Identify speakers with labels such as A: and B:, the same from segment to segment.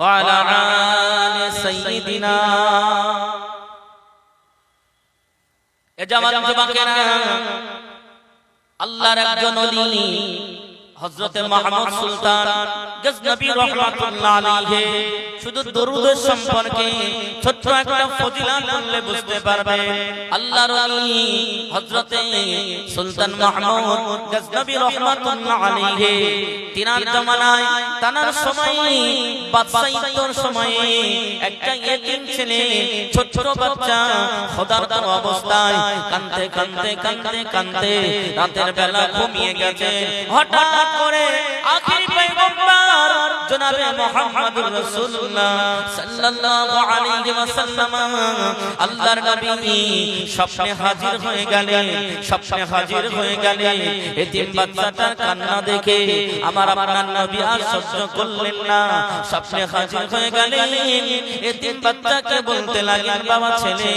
A: وعلى آل سيدنا এ জামান যুবকেরা আল্লাহর একজন ওলি হযরতে মুহাম্মদ সুলতান গজনবী রাহমাতুল্লাহ আলাইহি শুধু সম্পর্কে একটা ফজিলত বললে বুঝতে পারবে। সুলতান গজনবী রাহমাতুল্লাহ আলাইহি তিনার জামানায় তানার সময় বাদশাহিত্বর একটা ছেলে, ছোট্ট বাচ্চা খোদার দার অবস্থায় কানতে কানতে কানতে কানতে রাতের বেলা ঘুমিয়ে গেছে। হঠাৎ করে আখির পয়গম্বর জনাবে মুহাম্মদুর রাসূলুল্লাহ সাল্লাল্লাহু আলাইহি ওয়াসাল্লাম। আল্লাহর নবী স্বপ্নে হাজির হয়ে গেলেন, স্বপ্নে হাজির হয়ে গেলেন। এতিম বাচ্চাটার কান্না দেখে আমার আপনার নবী আর সহ্য করলেন না। স্বপ্নে হাজির হয়ে গেলেন। এতিম বাচ্চাকে বলতে লাগলেন, বাবা ছেলে,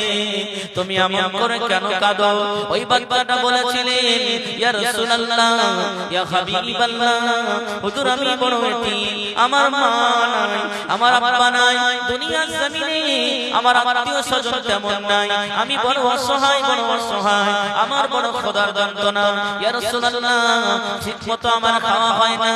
A: তুমি এমন করে কেন কাঁদো? ওই বাচ্চাটা বলেছিলেন, ইয়া রাসূলুল্লাহ, ইয়া হাবিবাল্লাহ হুজুর, আমি বড় এতিম আমার মা নাই, আমার আব্বা নাই, দুনিয়ার জমিনে আমার আত্মীয় স্বজন তেমন নাই। আমি বড় অসহায় বড় অসহায়, আমার বড় খোদার যন্ত্রণা। ইয়া রাসূলুল্লাহ ঠিকমতো আমার খাওয়া হয় না।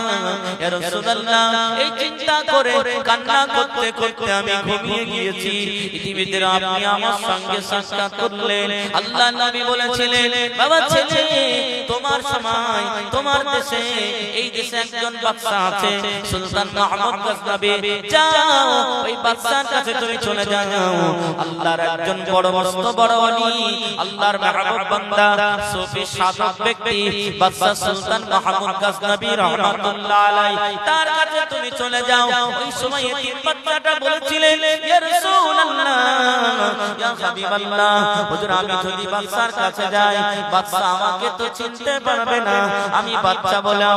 A: ইয়া রাসূলুল্লাহ, এই চিন্তা করে, কান্না করতে করতে আমি ঘুমিয়ে গিয়েছি। ইতিমধ্যে আপনি আমার সঙ্গে সাক্ষাৎ করলেন। আল্লাহ নবী বলেছিলেন, বাবা ছেলে, তোমার সময়, তোমার দেশে এই দেশে একজন বাদশা আছে সুলতান গজনবী। যাও ওই বাদশার কাছে তুমি চলে যাও। আল্লাহর একজন বড় মস্ত বড় ওলি আল্লাহর মাহবুব বান্দা সুফি সাধক ব্যক্তি বাদশা সুলতান মাহমুদ গজনবী রাহমাতুল্লাহ আলাইহি। তার কাছে তুমি চলে যাও। ওই সময় এতিম বাচ্চাটা বলেছিলেন ইয়া রাসূলুল্লাহ। ইয়া হাবিবাল্লাহ। হুজুর আমি যদি বাদশার কাছে যাই বাদশা আমাকে তো চিনতে পারবে না। আমি বাচ্চা বলে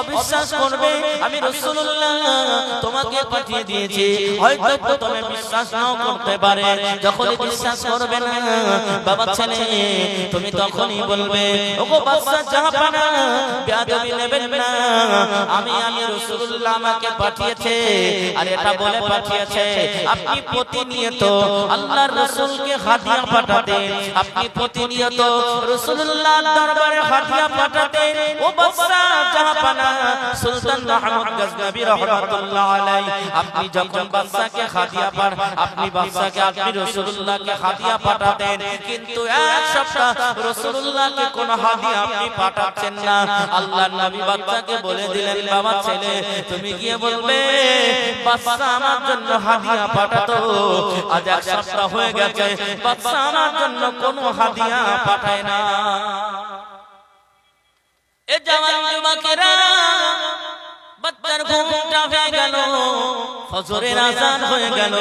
A: অবিশ্বাস করবে, আমি রাসূলুল্লাহ তোমাকে পাঠিয়ে দিয়েছি। হয়তো প্রথমে বিশ্বাস নাও করতে পারে যখন বিশ্বাস করবে না, বাবা ছেলে, তুমি তখনই বলবে, ওগো বাদশা জাহাপানা আমি আপনি প্রতিনিয়ত রাসূলুল্লাহর দরবারে হাদিয়া পাঠাতেন, ও বাদশা জাহাপানা হাদিয়া পাঠাতেন। কিন্তু হাদিয়া আপনি পাঠাচ্ছেন না। আল্লাহর নবী বাদশাকে বলে দিলেন, বাবা ছেলে, তুমি গিয়ে বলবে আমার জন্য হাদিয়া পাঠাতো। আজ এক সপ্তাহ হয়ে গেছে আমার জন্য কোনো হাদিয়া পাঠায় না। এ জওয়ান যুবকেরা বাচ্চার ঘুমটা হয়ে গেল ফজরের আজান হয়ে গেল।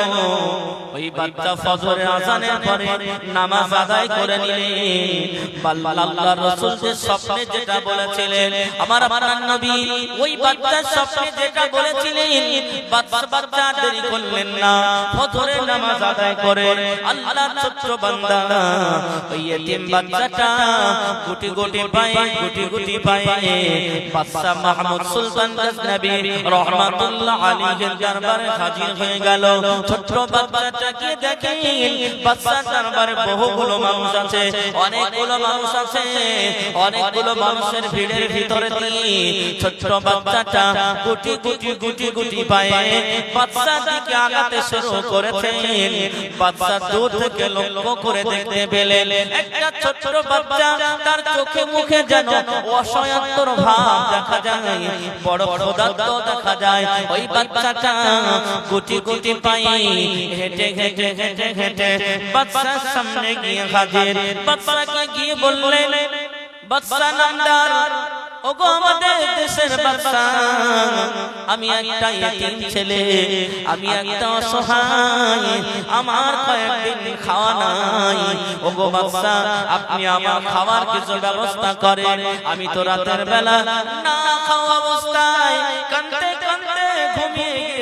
A: ওই বাচ্চা ফজরের আজানের পরে নামাজ আদায় করে নিলে আল্লাহ রসুল যে স্বপ্নে যেটা বলেছিলেন, আমার আপনার নবী ওই বাচ্চার স্বপ্নে যেটা বলেছিলেন, বাচ্চা বাচ্চা দেরি করলেন না ফজরের নামাজ আদায় করে আল্লাহ ছোট্ট বান্দা, ওই এতিম বাচ্চাটা গুটি গুটি পায়ে, গুটি গুটি পায়ে বাদশা মাহমুদ সুলতান গজনবী রহমাতুল্লাহ আলাইহির দরবারে হাজির হয়ে গেল। ছোট্ট বাচ্চাটাকে দেখেন বাদশার দরবারে বহুগুলো মানুষ আছে, অনেকগুলো মানুষ আছে, অনেকগুলো মানুষের ভিড়ের ভিতরে দিয়ে ছোট্ট বাচ্চাটা গুটি গুটি গুটি গুটি পায়ে বাদশার দিকে আগাতে শুরু করেছে বাদশা দূর থেকে লক্ষ্য করে দেখতে পেলেন, একটা ছোট্ট বাচ্চা তার চোখে মুখে যেন অসহায়ত্বর ভাব দেখা যায়, বড় ক্ষুধার্ত দেখা যায়। ওই বাচ্চাটা গুটি গুটি পায়ে হেঁটে হেঁটে হেঁটে হেঁটে সামনে গিয়ে হাজির গিয়ে বললেন নামদার আমি একটা ছেলে আমি একটা অসহায় আমার কয়েকদিন খাওয়া নাই ওগো আপনি আমার খাওয়ার কিছু ব্যবস্থা করেন আমি তো রাতের বেলা না খাওয়া অবস্থায় কানতে কানতে ঘুমিয়ে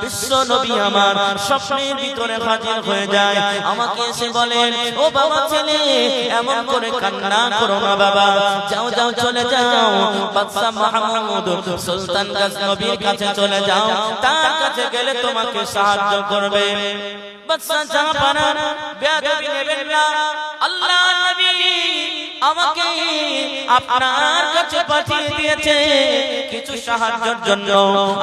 A: বিশ্ব নবী আমার স্বপ্নের হয়ে যায়। আমাকে ও বাবা করে বাবা। যাও যাও, চলে যাও। সুলতান গজনবীর কাছে চলে যাও। তার কাছে গেলে তোমাকে সাহায্য করবে। বাদশা জাহাপানা বেয়াদবি নেবেন না আল্লাহ নবী আমাকে আপনার কাছে পাঠিয়ে দিয়েছে। কিছু সাহায্যের জন্য।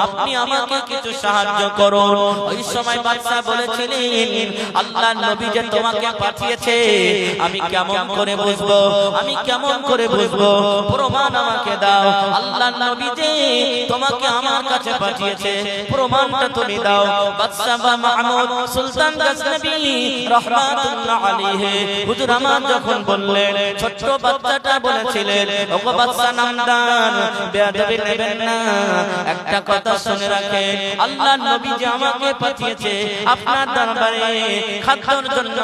A: আপনি আমাকে কিছু সাহায্য করুন। ওই সময় বাদশা বলেছিলেন, আল্লাহ নবী যে তোমাকে পাঠিয়েছে, আমি কেমন করে বুঝব? আমি কেমন করে বুঝব? প্রমাণ আমাকে দাও। আল্লাহ নবী যে তোমাকে আমার কাছে পাঠিয়েছে, প্রমাণটা তুমি দাও। বাদশা বা মাহমুদ সুলতান গজনবী রহমাতুল্লাহ আলাইহি, হুজুর আমার যখন বললেন, ছোট্ট বাচ্চাটা বলেছিলেন ওগো বাচ্চা নামদান, বেয়াদবি নেবেন না। একটা কথা শুনে রাখেন আল্লাহ নবী যে আমাকে পাঠিয়েছে আপনার দরবারে খাদ্যর জন্য,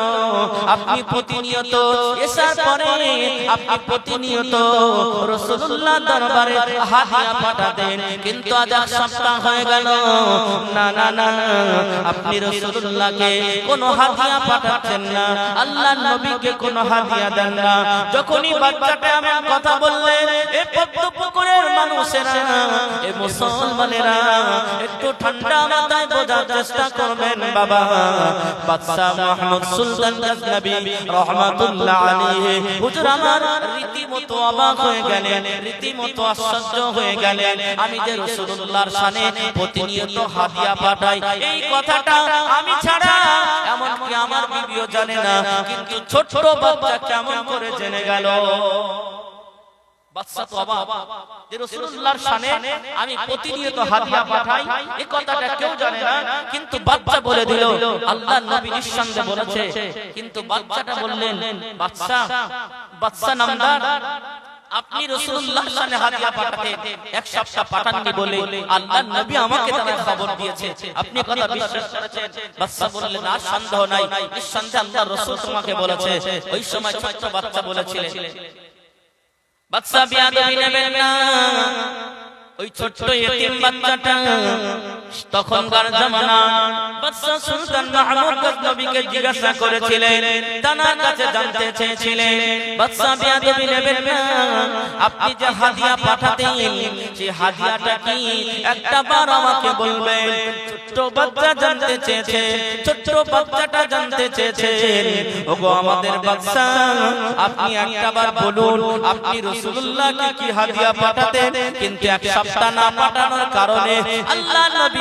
A: আপনি প্রতিনিয়ত এসার পরে আপনি প্রতিনিয়ত রাসূলুল্লাহ দরবারে হাদিয়া পাঠাতেন কিন্তু আজ এক সপ্তাহ হয়ে গেল। না না না, আপনি রাসূলুল্লাহকে কোনো হাদিয়া পাঠাচ্ছেন না আল্লাহ নবীকে কোনো হাদিয়া দেন না। যখনই বাচ্চাটা আমার কথা বললেন এ মানুষেরা, এ মুসলমানেরা একটু ঠান্ডা মাথায় বোঝার চেষ্টা করবেন বাবা। বাদশা মোহাম্মদ সুলতান রহমাতুল্লাহ আলাইহি, হুজুর আমার রীতিমতো অবাক হয়ে গেলেন, রীতিমতো আশ্চর্য হয়ে গেলেন। আমি যে রাসূলুল্লাহর প্রতিনিয়ত হাদিয়া পাঠাই, এই কথাটা আমি ছাড়া এমনকি আমার বিবিও জানে না, কিন্তু ছোট বাচ্চা কেমন করে জেনে গেল? বাচ্চা তো অবাক যে রাসূলুল্লাহর শানে আমি প্রতিনিয়ত হাদিয়া পাঠাই। এই কথাটা কেউ জানে না। কিন্তু বাচ্চা বলে দিল আল্লাহর নবী নিঃসন্দেহে বলেছে। কিন্তু বাচ্চাটা বললেন বাচ্চা বাচ্চা নামদার আপনি রাসূলুল্লাহ শানে হাদিয়া পাঠাতে এক সপ্তাহ পাঠাননি বলে আল্লাহর নবী আমাকে তার খবর দিয়েছে। আপনি কথা বিশ্বাস করেছেন? বাচ্চা বললেন আর সন্দেহ নাই। নিঃসন্দেহে আল্লাহর রাসূল তোমাকে বলেছে। ওই সময় ছোট্ট বাচ্চা বলেছিলেন। বাচ্চা বিয়াদবি নেবেন না। ওই ছোট্ট এতিম বাচ্চাটা তখনকার জিজ্ঞাসা করেছিলেন আপনি যে হাদিয়া পাঠাতেন সেই হাদিয়াটা কি? একটা বার আমাকে বলবেন, ছোট্ট বাচ্চা জানতে চেয়েছে ছোট্ট বাচ্চাটা জানতে চেয়েছেন। ওগো আমাদের বাদশা আপনি একটা বার বলুন, আপনি রাসূলুল্লাহকে কি হাদিয়া পাঠাতেন? কিন্তু এক সপ্তাহ না পাঠানোর কারণে আল্লাহ নবী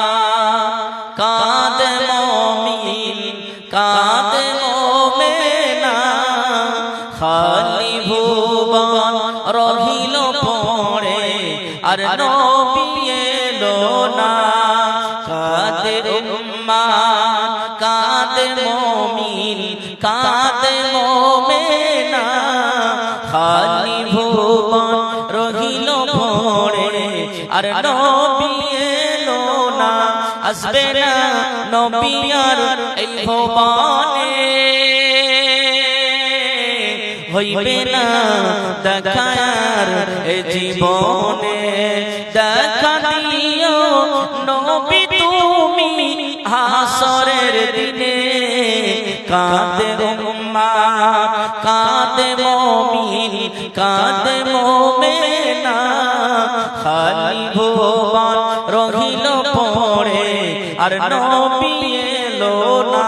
A: আর নবী এলো না। কাঁদে উম্মা? কাঁদে মমিন? কাঁদে মোমেনা? খালি ভুবন রহিল পড়ে আর নবী এলো না। আসবে না নবী আর এই ভুবনে হইবে না দেখার এ জীবনে। দেখা দিও নবী তুমি হাসরের দিনে। কাঁদে উম্মা, কাঁদে মমিন, কাঁদে মোমেনা। খালি ভুবন রহিল পড়ে, আর নবী এলো না।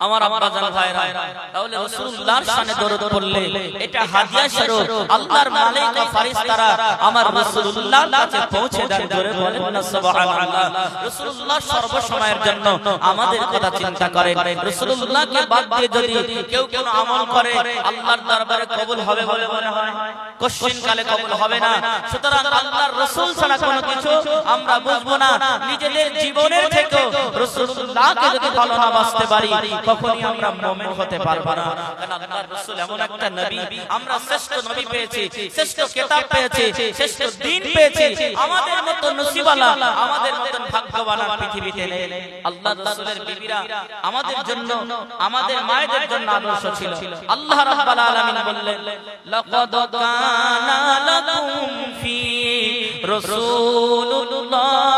A: আমার আব্বা জান ভাইরা, তাহলে এটা হাদিয়া স্বরূপ আল্লাহর মালায়েকা ফেরেশতারা আমার রাসূলুল্লাহর কাছে পৌঁছে দেন, জোরে বলেন সুবহানাল্লাহ। রাসূলুল্লাহ সর্ব সময়ের জন্য আমাদের কথা চিন্তা করেন। রাসূলুল্লাহকে বাদ দিয়ে যদি কেউ কেউ আমল করে, আল্লাহর দরবারে কবুল হবে বলে মনে হয়? কোশ্চিন কালে কবুল হবে না। সুতরাং আল্লাহর রাসূল ছাড়া কোনো কিছু আমরা বুঝব না। নিজেদের জীবনের থেকে রাসূলুল্লাহকে যদি ভালো না বাসতে পারি কখনই আমরা মুমিন হতে পারব না। কারণ আল্লাহর রাসূল এমন একটা নবী। আমরা শ্রেষ্ঠ নবী পেয়েছি শ্রেষ্ঠ কিতাব পেয়েছি শ্রেষ্ঠ দিন পেয়েছি আমাদের মত নসিবালা আমাদের মত ভাগ্যবান পৃথিবীতে নেই। আল্লাহর রাসূলের বিবিরা আমাদের জন্য আমাদের মায়েদের জন্য আদর্শ ছিল। আল্লাহ রাব্বুল আলামিন বললেন লাকাদ কানা লাকুম ফি রাসূলুল্লাহি।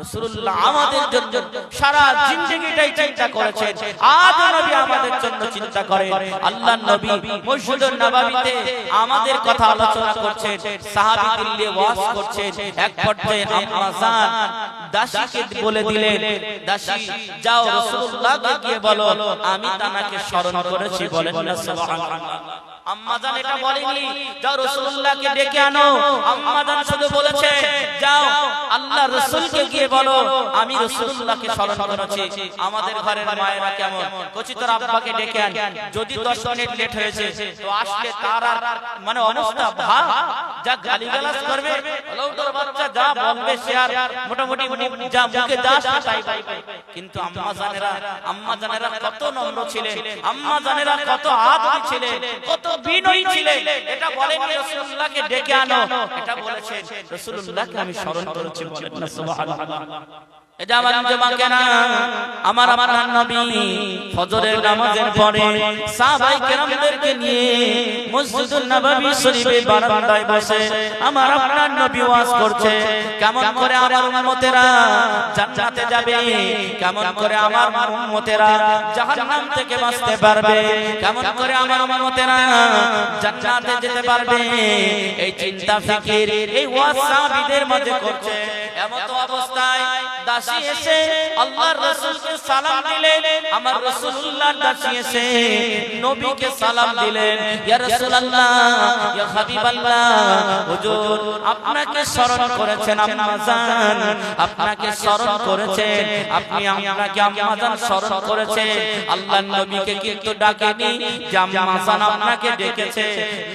A: রাসূলুল্লাহ আমাদের জন্য সারা জিন্দেগিটাই চিন্তা করেছেন। আজ নবী আমাদের জন্য চিন্তা করেন। আল্লাহর নবী মসজিদুন নববীতে আমাদের কথা আলোচনা করছেন। সাহাবীদের নিয়ে ওয়াজ করছেন। এক পর্যায়ে আম্মা জান দাসীকে বলে দিলেন দাসী যাও রাসূলুল্লাহকে গিয়ে বলো। আমি তানাকে স্মরণ করেছি বলেন না সুবহানাল্লাহ। আম্মাজান এটা বলেনি। যাও রাসূলুল্লাহকে ডেকে আনো। আম্মাজান শুধু বলেছে যাও আল্লাহ রাসূলকে গিয়ে বলো আমি রাসূলুল্লাহকে স্মরণ করেছি। আমাদের ঘরের মায়েরা কেমন? কচি তোর আব্বাকে ডেকে আন। যদি 10 মিনিট লেট হয়েছে তো আসলে তার আর মানে অবস্থা ভা যা গালিগালাজ করবে তোর বাচ্চা যা বলবে সে আর মোটামুটি যা মুখে যা তাই কিন্তু আম্মা জানেরা আম্মা জানেরা কত নম্র ছিলেন আম্মা জানেরা কত আদরি ছিলেন কত বিনয়ী ছিলেন এটা বলেন রাসূলুল্লাহকে ডেকে আনো এটা বলেছেন রাসূলুল্লাহকে আমি স্মরণ করেছি বলেন না সুবহানাল্লাহ এটা আমার আমার নবী ফজরের নামাজের পরে সাহাবায়ে কেরামদেরকে নিয়ে মসজিদুল নববী শরীফে বারান্দায় বসে আমার আপনার নবী ওয়াজ করছে। কেমন করে আমার উম্মতেরা জান্নাতে যাবে? কেমন করে আমার উম্মতেরা জাহান্নাম থেকে বাঁচতে পারবে? কেমন করে আমার উম্মতেরা জান্নাতে যেতে পারবে? এই চিন্তা ফিকির এই ওয়াজ সাহাবীদের মাঝে করছে। এমন অবস্থায় দাসী এসে আল্লাহর রাসূলকে সালাম দিলেন, আমার দাসী এসে নবীকে সালাম দিলেন। ইয়া রাসূলুল্লাহ, ইয়া হাবিবাল্লাহ, হুজুর, আপনাকে স্মরণ করেছেন আম্মা জান, আপনাকে স্মরণ করেছেন, আপনি আপনাকে আম্মা জান স্মরণ করেছেন। আল্লাহর নবীকে কিন্তু ডাকেনি যে আম্মা জান আপনাকে ডেকেছে।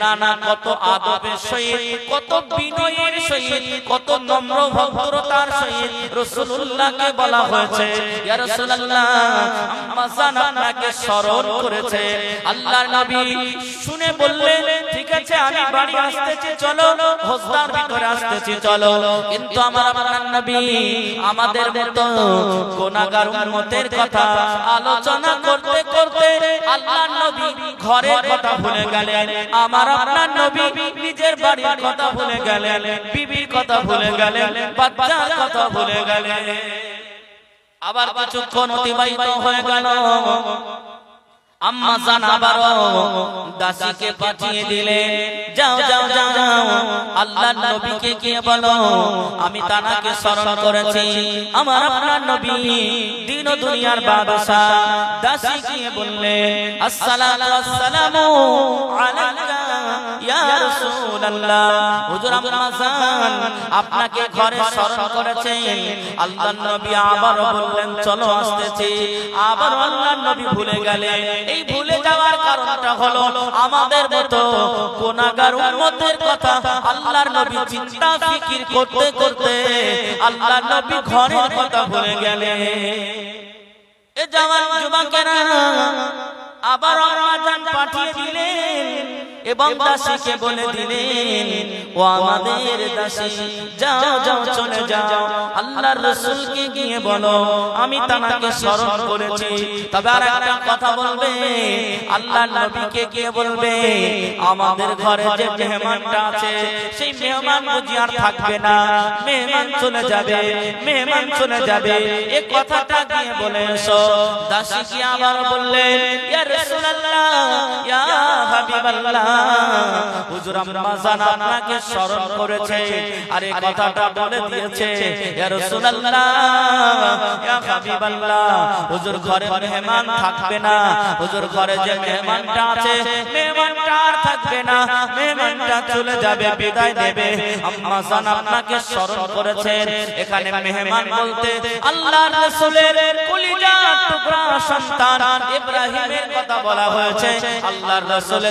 A: না না, কত আদবের সহিত, কত বিনয়ের সহিত, কত নম্র ভদ্রতার সহিত রাসূলুল্লাহকে বলা হয়েছে, ইয়া রাসূলুল্লাহ আপনাকে স্মরণ করেছে। আল্লাহর নবী শুনে বললেন, ঠিক আছে, আমি বাড়ি আসতেছি, চলো হোসদার ভিতরে আসতেছি, চলো। কিন্তু আমার নবী আমাদের মতো গুনাহগার উম্মতের কথা আলোচনা করতে করতে আল্লাহর নবী ঘরের কথা ভুলে গেলেন। আমার আপনার নবী নিজের বাড়ির কথা ভুলে গেলেন, বিবির কথা ভুলে গেলেন, বাচ্চার কথা ভুলে গেলেন। আবার কিছুক্ষণ অতিবাহিত হয়ে গেল। আম্মা জান আবারও দাসীকে পাঠিয়ে দিলেন। যাও যাও যাও যাও। আল্লাহর নবীকে গিয়ে বলো, আমি তানাকে স্মরণ করেছি। আমার আপনার নবী, দিন দুনিয়ার বাদশা দাসী গিয়ে বললেন আসসালামু আসসালামু আলাইকা ইয়া রাসূলুল্লাহ। হুজুর আপনাকে ঘরে স্মরণ করেছেন। আল্লাহর নবী আবারও বললেন, চলো আসতেছি। আবার আল্লাহর নবী ভুলে গেলেন। এই ভুলে যাওয়ার কারণটা হলো আমাদের মতো গোনাগার উম্মতের কথা আল্লাহর নবী চিন্তা ফিকির করতে করতে আল্লাহর নবী ঘরের কথা ভুলে গেলেন। এ জওয়ান যুবকেরা আবার আম্মাজান পাঠিয়ে দিলেন এবং দাসীকে বলে দিলেন ও আমাদের দাসী যাও যাও চলে যাও। আল্লাহর রাসূলকে গিয়ে বলো আমি তানাকে স্মরণ করেছি। তবে আর একটা কথা বলবে আল্লাহর নবীকে গিয়ে বলবে আমাদের ঘরে যে মেহমানটা আছে সেই মেহমান বুঝি আর থাকবে না। মেহমান চলে যাবে মেহমান চলে যাবে। এই কথাটা গিয়ে বলে এসো দাসী কি আবার বললেন ইয়া রাসূলুল্লাহ ইয়া হাবিবাল্লাহ। হুজুর আম্মা জান আপনাকে স্মরণ করেছে আর এই কথাটা বলে দিয়েছে, ইয়া রাসূলুল্লাহ, ইয়া হাবিবাল্লাহ, হুজুর ঘরে মেহমান থাকবে না, হুজুর ঘরে যে মেহমানটা আছে, মেহমানটা আর থাকবে না, মেহমানটা চলে যাবে, বিদায় নেবে আম্মা জান আপনাকে স্মরণ করেছেন এখানে মেহমান বলতে, আল্লাহর রাসূলের কলিজার টুকরা সন্তান ইব্রাহিমের কথা বলা হয়েছে। আল্লাহর রাসূলের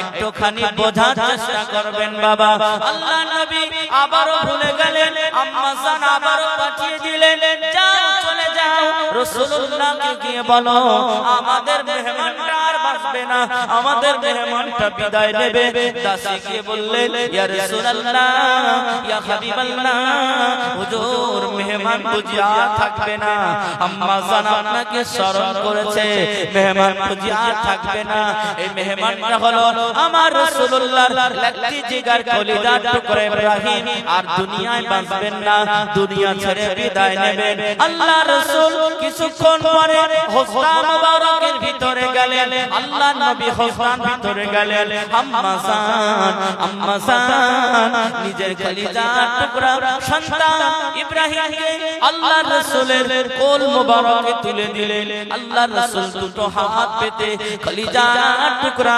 A: একটুখানি বোঝার চেষ্টা করবেন বাবা। আল্লাহ নবী আবারও ভুলে গেলেন আবারও পাঠিয়ে দিলেন চলে যাও। রাসূলুল্লাহকে গিয়ে বলো, আমাদের মেহমানটা আর বাঁচবে না, আমাদের মেহমানটা বিদায় নেবে। দাসী গিয়ে বললেন, ইয়া রাসূলুল্লাহ, ইয়া হাবিবাল্লাহ, হুজুর, মেহমান বুঝি আর থাকবে না। আম্মা জান আপনাকে স্মরণ করেছে, মেহমান বুঝি আর থাকবে না। এই মেহমানটা হলো আমার রাসূলুল্লাহর লাকতি জিগার কলিজার টুকরা ইব্রাহিম। আর দুনিয়ায় বাঁচবেন না, দুনিয়া ছেড়ে বিদায় নেবেন। আল্লাহ রাসূল কিছুক্ষণ পরে হোসরা মুবারকের ভিতরে গেলেন। আল্লাহ নবী হোসরার ভিতরে গেলেন। আম্মা জান নিজের টুকরা সন্তান ইব্রাহিমকে আল্লাহ রাসূলের কোল তুলে দিলেন। আল্লাহ রাসূল দুটো হাত পেতে টুকরা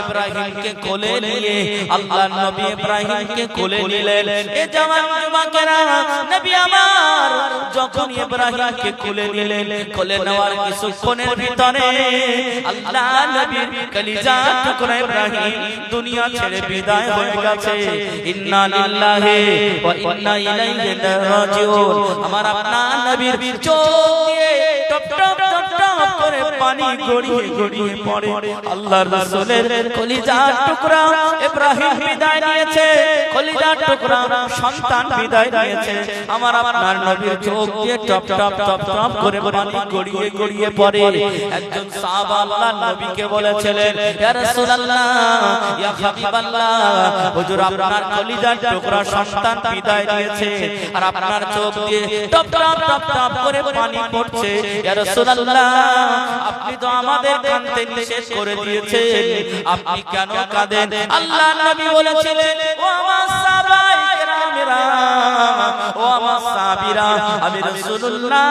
A: ইব্রাহিমকে কোলে নিয়ে আল্লাহ নবী ইব্রাহিমকে কোলে নিলেন। এ জওয়ান যুবকেরা, নবী আমার, যখন ইব্রাহিমকে কোলে নিলেন, কোলে নেওয়ার কিছুক্ষণের ভিতরে নবীর টুকরা ইব্রাহিম দুনিয়া ছেড়ে বিদায় হয়ে গেছে। ইন্না লিল্লাহি ওয়া ইন্না ইলাইহি রাজিউন। আমার আপনার নবীর চোখ দিয়ে টপ টপ টপ টপ করে পানি গড়িয়ে গড়িয়ে পড়ে। আল্লাহর রাসূলের কলিজার টুকরা ইব্রাহিম বিদায় নিয়েছে। কলিজার টুকরা সন্তান বিদায় নিয়েছে। আমার আপনার নবীর চোখ দিয়ে টপ টপ টপ টপ করে পানি গড়িয়ে গড়িয়ে পড়ে। একজন সাহাবা আল্লাহর নবীকে বলেছিলেন ইয়া রাসূলুল্লাহ ইয়া হাবিবাল্লাহ হুজুর আপনার কলিজার টুকরা সন্তান বিদায় নিয়েছে, আর আপনার চোখ দিয়ে টপ টপ টপ টপ করে পানি পড়ছে। ইয়া রাসূলুল্লাহ, আপনি তো আমাদের কাঁদতে নিষেধ করে দিয়েছেন। আপনি কেন কাঁদেন? আল্লাহর নবী বলেছিলেন, ও আমার সাহাবায়ে কেরামেরা, ও আমার সাহাবীরা, আমি রাসূলুল্লাহ,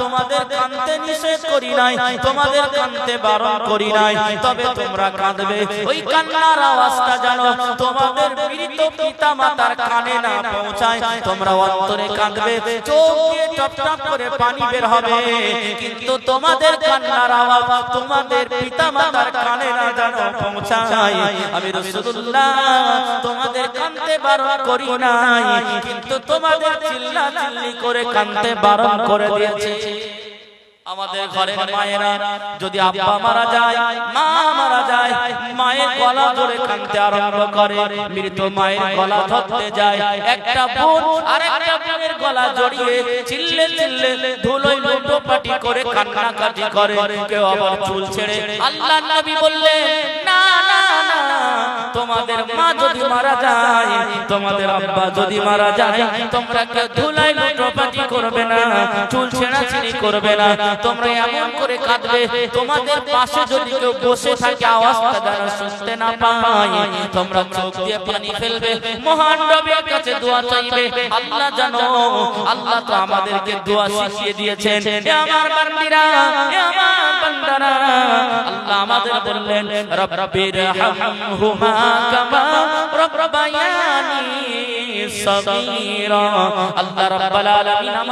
A: তোমাদের কাঁদতে নিষেধ করি নাই, তোমাদের কাঁদতে বারণ করি নাই, তবে তোমরা কাঁদবে। ওই কান্নার আওয়াজটা জানো, তোমাদের মৃত পিতা মাতার কানে না পৌঁছায়, তোমরা অন্তরে কাঁদবে, চোখ দিয়ে টপ টপ করে পানি বের হবে। কিন্তু তোমাদের কান্নার আওয়াজ, তোমাদের পিতা মাতার কানে না জানো পৌঁছায়। আমি রাসূলুল্লাহ, তোমাদের কাঁদতে বারণ করি নাই, কিন্তু তোমাদের চিল্লা চিল্লি করে কাঁদতে বারণ করে দিয়েছে। আমাদের ঘরের মায়েরা যদি আব্বা মারা যায় মা মারা যায় মায়ের গলা ধরে কাঁদতে আরম্ভ করে মৃত মায়ের গলা ধরতে যায় একটা বোন আরেকটা বোনের গলা জড়িয়ে চিল্লে চিল্লে ধুলোয় লোটো পাটি করে কান্নাকাটি করে কেউ আবার চুল ছেড়ে আল্লাহ নবী বললেন তোমাদের মা যদি মারা যায় তোমাদের আব্বা যদি মারা যায় তোমরা ধুলাই লোটোপাটি করবে না চুল ছেঁড়াছিড়ি করবে না তোমরা এমন করে কাঁদবে তোমাদের পাশে যদি কেউ বসে থাকে আওয়াজটা যেন শুনতে না পায় তোমরা চোখ দিয়ে পানি ফেলবে মহান রবের কাছে দোয়া চাইবে আল্লাহ জানো আল্লাহ তো আমাদেরকে দোয়া শিখিয়ে দিয়েছেন আমার বান্দিরা আমার বান্দারা আল্লাহ আমাদের বললেন রব্বির হামহুমা কামা রব্বায়ানি সগীরা। আল্লাহ রাব্বুল আলামিন